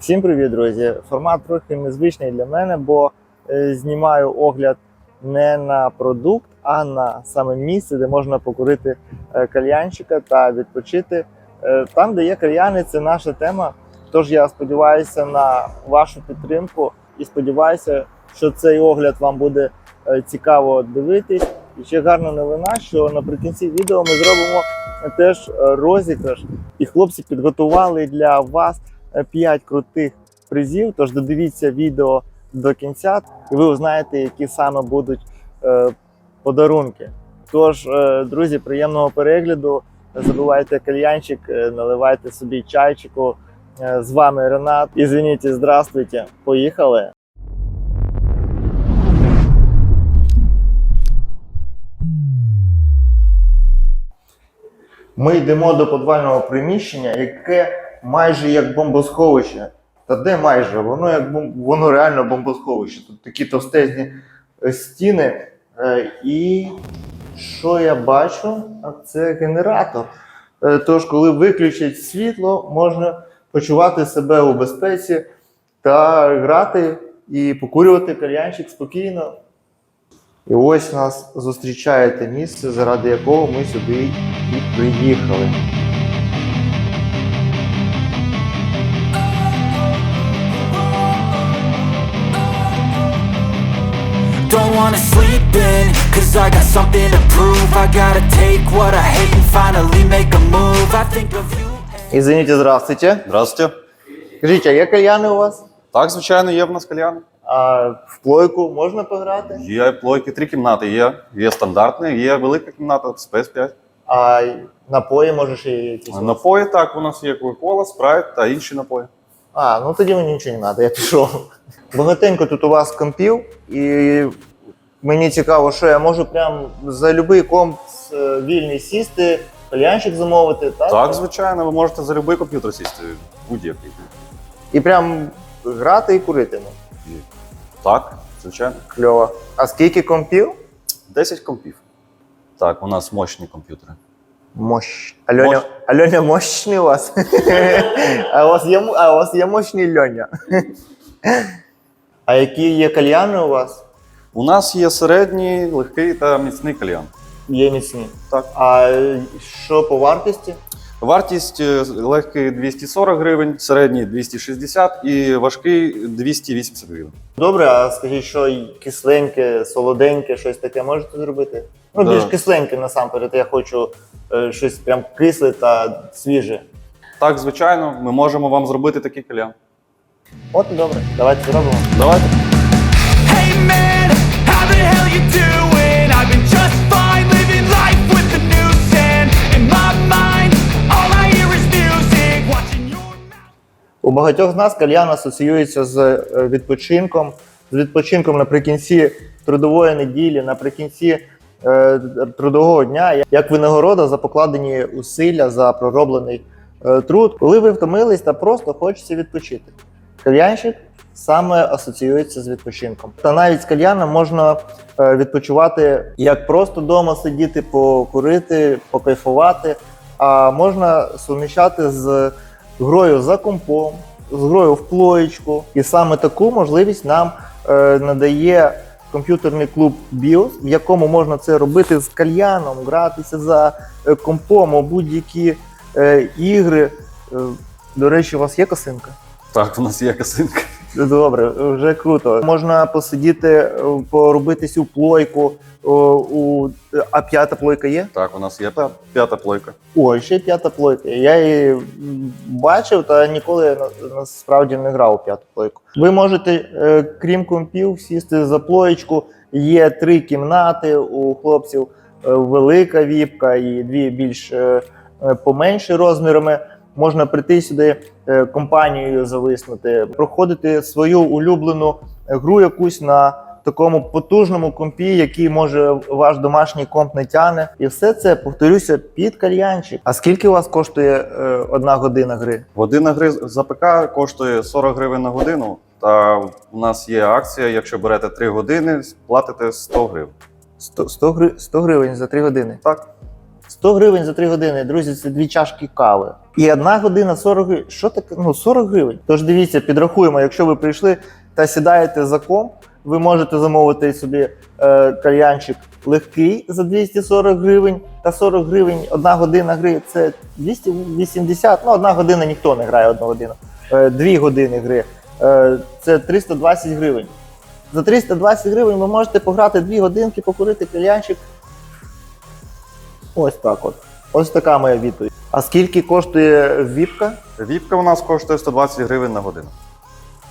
Всім привіт, друзі! Формат трохи незвичний для мене, бо е, знімаю огляд не на продукт, а на саме місце, де можна покурити е, кальянчика та відпочити. Е, там, де є кальяни, це наша тема. Тож я сподіваюся на вашу підтримку і сподіваюся, що цей огляд вам буде цікаво дивитись. І ще гарна новина, що наприкінці відео ми зробимо теж розіграш, і хлопці підготували для вас 5 крутих призів. Тож додивіться відео до кінця, і ви узнаєте, які саме будуть е, подарунки. Тож, е, друзі, приємного перегляду. Не забувайте кальянчик, е, наливайте собі чайчику. Е, з вами Ренат. Ізвиніть, здравствуйте. Поїхали. Ми йдемо до підвального приміщення, яке майже як бомбосховище. Та де майже? Воно як бом... воно реально бомбосховище. Тут такі товстезні е, стіни. Е, І що я бачу? Це генератор. Е, Тож, коли виключать світло, можна почувати себе у безпеці та грати і покурювати кальянчик спокійно. І ось нас зустрічає те місце, заради якого ми сюди і приїхали. Wanna sleep in, cause I got something to prove I gotta take what I hate and finally make a move I think of you Извините, здравствуйте. Здравствуйте. Скажіть, а є кальяни у вас? Так, звичайно, є в нас кальян. А в плойку можна пограти? Є плойки, три кімнати є. Є стандартні, є велика кімната, спец 5. А напої можеш і якісь? Напої так, у нас є Кока-Кола, спрайт та інші напої. А, ну тоді мені нічого не треба, я пішов. Багатенько тут у вас компів, і мені цікаво, що я можу прям за будь-який комп е, вільний сісти, кальянчик замовити, так? Так, звичайно, ви можете за будь-який комп'ютер сісти, будь-який. І прям грати і курити. Ну, Так, звичайно. кльово. А скільки компів? 10 компів. Так, у нас мощні комп'ютери. Мощ. Альоня, Мощ. Альоня мощний у вас. а, у вас є, м- а у вас є мощний Льоня. а які є кальяни у вас? У нас є середній, легкий та міцний кальян. Є міцні. Так. А що по вартості? Вартість е, легкий 240 гривень, середній 260 і важкий 280 гривень. Добре, а скажіть, що кисленьке, солоденьке, щось таке можете зробити? Ну, Да. більш кисленьке насамперед. Я хочу е, щось прям кисле та свіже. Так, звичайно, ми можемо вам зробити такий кальян. От і добре, давайте зробимо. Давайте. У багатьох з нас кальян асоціюється з е, відпочинком, з відпочинком наприкінці трудової неділі, наприкінці е, трудового дня, як винагорода за покладені усилля, за пророблений е, труд, коли ви втомились та просто хочеться відпочити. Кальянщик саме асоціюється з відпочинком. Та навіть з кальяном можна е, відпочивати як просто вдома сидіти, покурити, покайфувати, а можна суміщати з грою за компом, з грою в плоєчку. І саме таку можливість нам е, надає комп'ютерний клуб BIOS, в якому можна це робити з кальяном, гратися за е, компом у будь-які е, ігри. До речі, у вас є косинка? Так, у нас є касинка. Добре, вже круто. Можна посидіти, е, поробити цю плойку. у... А п'ята плойка є? Так, у нас є п'я- п'ята плойка. Ой, ще п'ята плойка. Я її бачив, та ніколи насправді не грав у п'яту плойку. Ви можете, е, крім компів, сісти за плоєчку. Є три кімнати у хлопців, е, велика віпка і дві більш поменші розмірами. Можна прийти сюди е, компанією зависнути, проходити свою улюблену гру якусь на такому потужному компі, який може ваш домашній комп не тяне. І все це повторюся під кальянчик. А скільки у вас коштує е, одна година гри? Година гри за ПК коштує 40 гривень на годину. Та у нас є акція, якщо берете 3 години, платите 100 гривень. 100, 100, гри- 100 гривень за 3 години. Так, 100 гривень за 3 години, друзі, це дві чашки кави. І одна година 40 гривень. Що таке? Ну, 40 гривень. Тож дивіться, підрахуємо, якщо ви прийшли та сідаєте за комп, ви можете замовити собі е, кальянчик легкий за 240 гривень та 40 гривень одна година гри це 280. Ну, одна година ніхто не грає одну годину. Е, дві години гри. Е, це 320 гривень. За 320 гривень ви можете пограти дві годинки, покурити кальянчик. Ось так от. Ось така моя відповідь. А скільки коштує віпка? Віпка у нас коштує 120 гривень на годину.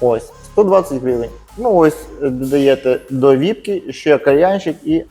Ось, 120 гривень. Ну ось е, додаєте до віпки ще кальянчик і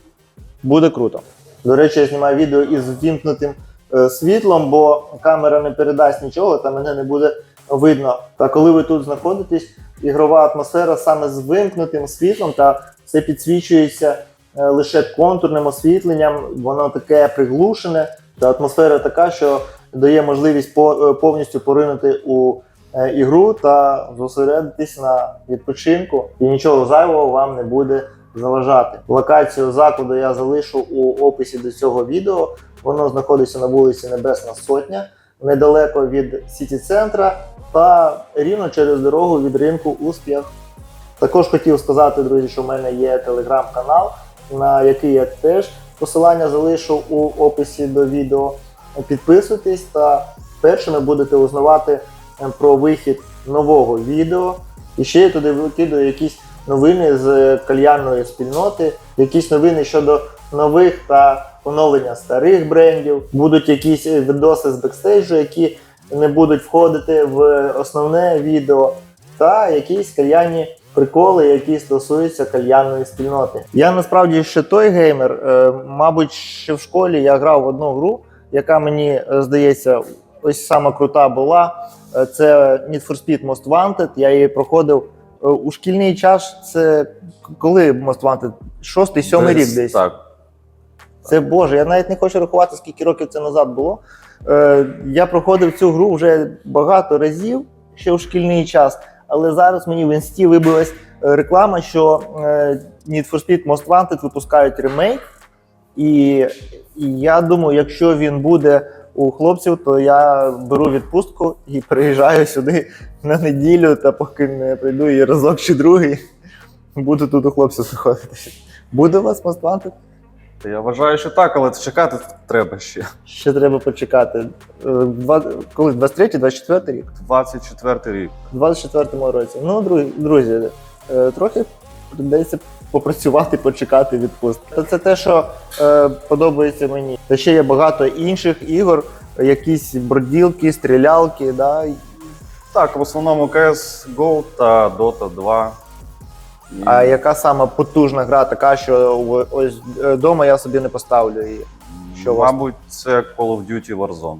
буде круто. До речі, я знімаю відео із ввімкнутим е, світлом, бо камера не передасть нічого, та мене не буде видно. Та коли ви тут знаходитесь, ігрова атмосфера саме з вимкнутим світлом, та все підсвічується лише контурним освітленням, воно таке приглушене, та атмосфера така, що дає можливість е, повністю поринути у е, ігру та зосередитись на відпочинку, і нічого зайвого вам не буде заважати. Локацію закладу я залишу у описі до цього відео. Воно знаходиться на вулиці Небесна Сотня, недалеко від сіті центра та рівно через дорогу від ринку Успіх. Також хотів сказати, друзі, що в мене є телеграм-канал, на який я теж посилання залишу у описі до відео. Підписуйтесь та першими будете узнавати е, про вихід нового відео. І ще я туди викидаю якісь новини з кальянної спільноти, якісь новини щодо нових та оновлення старих брендів. Будуть якісь відоси з бекстейджу, які не будуть входити в основне відео, та якісь кальянні приколи, які стосуються кальянної спільноти. Я насправді ще той геймер. е, Мабуть, ще в школі я грав в одну гру, яка мені е, здається, ось сама крута була. Е, Це Need for Speed Most Wanted. Я її проходив у шкільний час. Це коли Most Wanted? Шостий, сьомий рік десь. Так. Це Боже, я навіть не хочу рахувати, скільки років це назад було. Е, я проходив цю гру вже багато разів ще у шкільний час, але зараз мені в інсті вибилась е, реклама, що е, Need for Speed Most Wanted випускають ремейк. І, я думаю, якщо він буде у хлопців, то я беру відпустку і приїжджаю сюди на неділю, та поки не прийду і разок чи другий, буду тут у хлопців знаходитися. Буде у вас Most Wanted? Та Я вважаю, що так, але чекати треба ще. Ще треба почекати. Е, два- Коли 23 24 рік? 24 рік. У 24-му році. Ну, друзі, друзі, е, трохи прийдеться попрацювати, почекати відпустки. Та Це те, що е, подобається мені. Та ще є багато інших ігор, якісь броділки, стрілялки. Да? Так, в основному CSGO та Dota 2. А яка сама потужна гра, така, що ось вдома я собі не поставлю її. що у вас? Мабуть, це Call of Duty Warzone.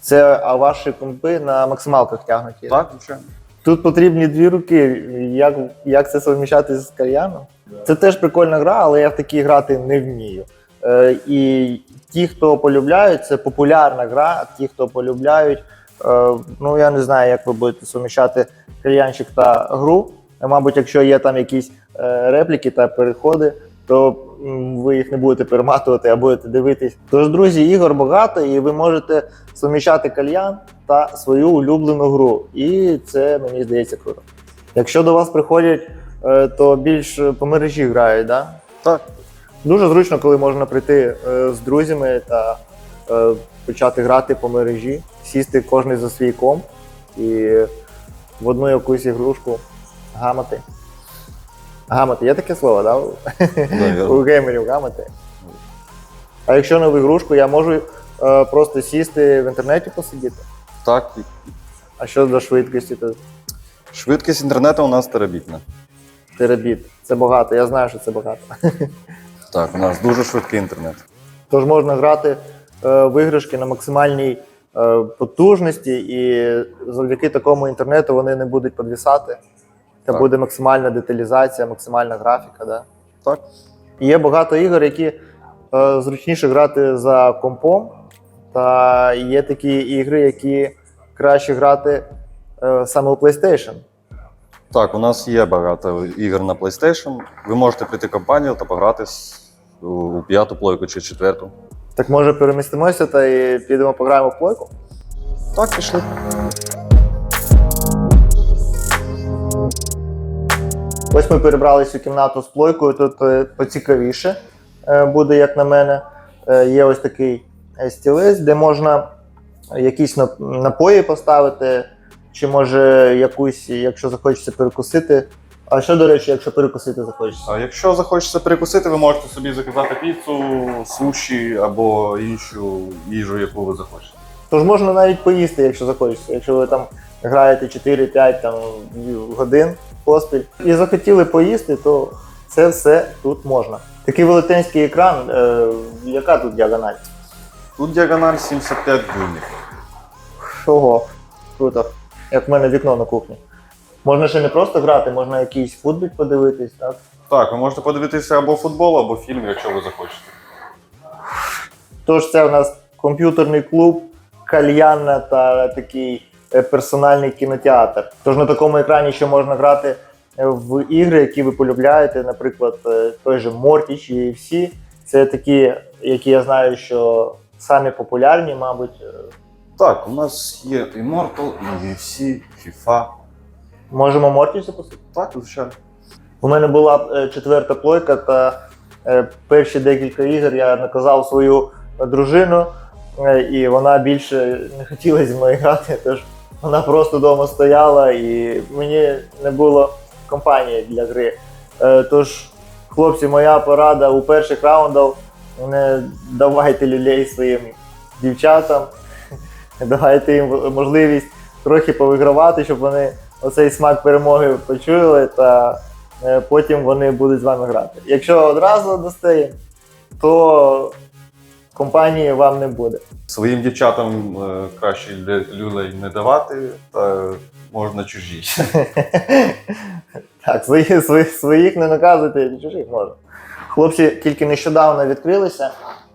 Це а ваші компи на максималках тягнуті. Так, звичайно. Тут потрібні дві руки. Як, як це совміщати з кальяном? Це теж прикольна гра, але я в такій грати не вмію. Е, і ті, хто полюбляють, це популярна гра. Ті, хто полюбляють, е, ну я не знаю, як ви будете суміщати кальянчик та гру. Е, Мабуть, якщо є там якісь е, репліки та переходи, то ви їх не будете перематувати, а будете дивитись. Тож, друзі, ігор багато, і ви можете суміщати кальян та свою улюблену гру. І це мені здається круто. Якщо до вас приходять, е, то більш по мережі грають, да? Так. Дуже зручно, коли можна прийти е, з друзями та е, почати грати по мережі, сісти кожен за свій комп і в одну якусь ігрушку гамати. Гамати, є таке слово, да? У геймерів гамати. А якщо не в ігрушку, я можу е, просто сісти в інтернеті посидіти. Так, А що до швидкості, то швидкість інтернету у нас терабітна. терабіт. Це багато, я знаю, що це багато. Так, у нас дуже швидкий інтернет. Тож можна грати е, в іграшки на максимальній е, потужності, і завдяки такому інтернету вони не будуть підвісати. Та Так. буде максимальна деталізація, максимальна графіка. Да? Так. І є багато ігор, які е, зручніше грати за компом. Та є такі ігри, які краще грати е, саме у PlayStation. Так, у нас є багато ігор на PlayStation. Ви можете прийти в компанію та пограти у у п'яту плойку чи четверту. Так може перемістимося та і підемо пограємо в плойку? Так, пішли. Ось ми перебрались у кімнату з плойкою, тут е, поцікавіше е, буде, як на мене. Е, Є ось такий стілець, де можна якісь напої поставити, чи може якусь, якщо захочеться перекусити. А що, до речі, якщо перекусити захочеться? А якщо захочеться перекусити, ви можете собі заказати піцу, суші або іншу їжу, яку ви захочете. Тож можна навіть поїсти, якщо захочеться. Якщо ви там граєте 4-5 там, годин поспіль і захотіли поїсти, то це все тут можна. Такий велетенський екран, е, яка тут діагональ? Тут діагональ 75 дюймів. Ого, круто. Як в мене вікно на кухні. Можна ще не просто грати, можна якийсь футболь подивитись, так? Так, ви можете подивитися або футбол, або фільм, якщо ви захочете. Тож це у нас комп'ютерний клуб, кальянна та такий персональний кінотеатр. Тож на такому екрані ще можна грати е, в ігри, які ви полюбляєте, наприклад, е, той же Мортіч і всі. Це такі, які я знаю, що самі популярні, мабуть. Е, Так, у нас є Immortal, і UFC, FIFA. Можемо Мортіч запустити? Так, звичайно. У мене була е, четверта плойка, та е, перші декілька ігор я наказав свою дружину, е, і вона більше не хотіла зі мною грати, тож вона просто вдома стояла і мені не було компанії для гри. Е, Тож, хлопці, моя порада у перших раундах не давайте люлей своїм дівчатам, давайте їм можливість трохи повигравати, щоб вони оцей смак перемоги почули, та е, потім вони будуть з вами грати. Якщо одразу дасте то компанії вам не буде. Своїм дівчатам е, краще лю- люлей не давати, та можна чужі. Так, свої, свої, своїх не наказуйте, чужих можна. Хлопці тільки нещодавно відкрилися.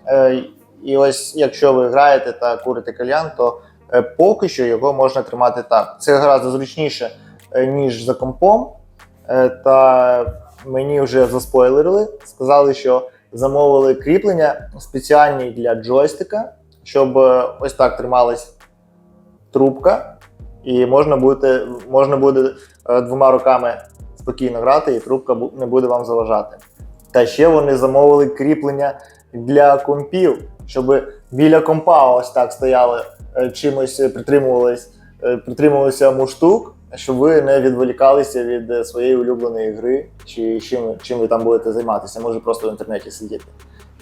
Е, і ось якщо ви граєте та курите кальян, то е, поки що його можна тримати так. Це гораздо зручніше, е, ніж за компом. Е, та мені вже заспойлерили, сказали, що замовили кріплення спеціальні для джойстика, щоб е, ось так трималась трубка, і можна буде, можна буде е, двома руками спокійно грати, і трубка не буде вам заважати. Та ще вони замовили кріплення для компів, щоб біля компа ось так стояли, е, чимось притримувалися муштук, щоб ви не відволікалися від е, своєї улюбленої гри, чи чим, чим ви там будете займатися, може просто в інтернеті сидіти.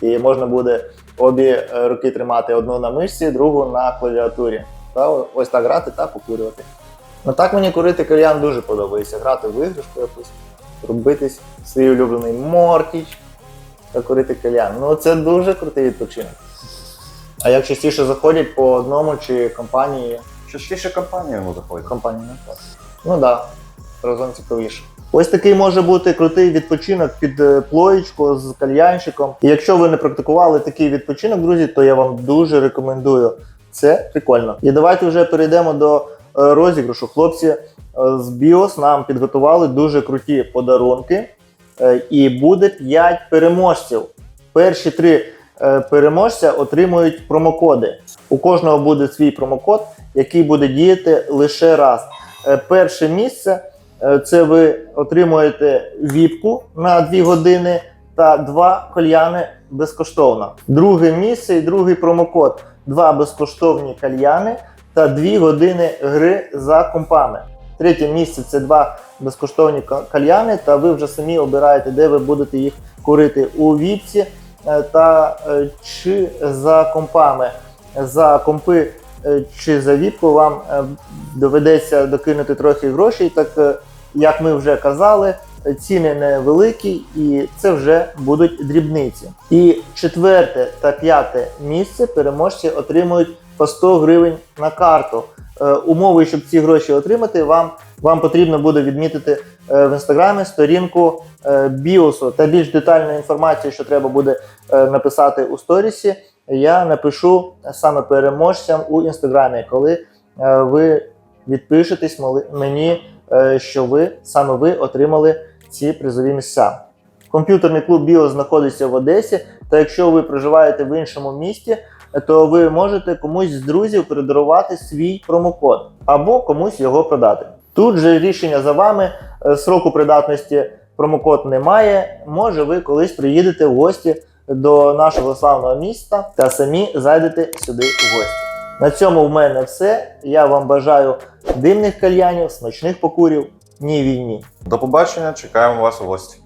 І можна буде обі е, руки тримати одну на мишці, другу на клавіатурі. Та ось так грати та покурювати. Ну так мені курити кальян дуже подобається. Грати в іграшку якусь, робитись свій улюблений мортіч та курити кальян. Ну це дуже крутий відпочинок. А як частіше заходять по одному чи компанії, Частіше компаніями заходять. компанії не так. Ну так, да, разом цікавіше. Ось такий може бути крутий відпочинок під е, плоєчку з кальянщиком. І якщо ви не практикували такий відпочинок, друзі, то я вам дуже рекомендую. Це прикольно. І давайте вже перейдемо до е, розіграшу. Хлопці е, з BIOS нам підготували дуже круті подарунки. І буде 5 переможців. Перші три переможця отримують промокоди. У кожного буде свій промокод, який буде діяти лише раз. Е, Перше місце е, це ви отримуєте віпку на 2 години та два кальяни безкоштовно. Друге місце і другий промокод два безкоштовні кальяни та 2 години гри за компами. Третє місце це два безкоштовні кальяни, та ви вже самі обираєте, де ви будете їх курити у віпці е, та чи за компами. За компи чи за віпку вам е, доведеться докинути трохи грошей, так е, як ми вже казали, е, ціни невеликі і це вже будуть дрібниці. І четверте та п'яте місце переможці отримують по 100 гривень на карту. Е, Умови, щоб ці гроші отримати, вам, вам потрібно буде відмітити е, в інстаграмі сторінку е, біосу та більш детальну інформацію, що треба буде е, написати у сторісі. Я напишу саме переможцям у інстаграмі, коли е, ви відпишетесь мені, е, що ви саме ви отримали ці призові місця. Комп'ютерний клуб Біо знаходиться в Одесі. Та якщо ви проживаєте в іншому місті, то ви можете комусь з друзів передарувати свій промокод або комусь його продати. Тут же рішення за вами. Е, Сроку придатності промокод немає. Може, ви колись приїдете в гості до нашого славного міста та самі зайдете сюди в гості. На цьому в мене все. Я вам бажаю димних кальянів, смачних покурів, ні війні. До побачення, чекаємо вас у гості.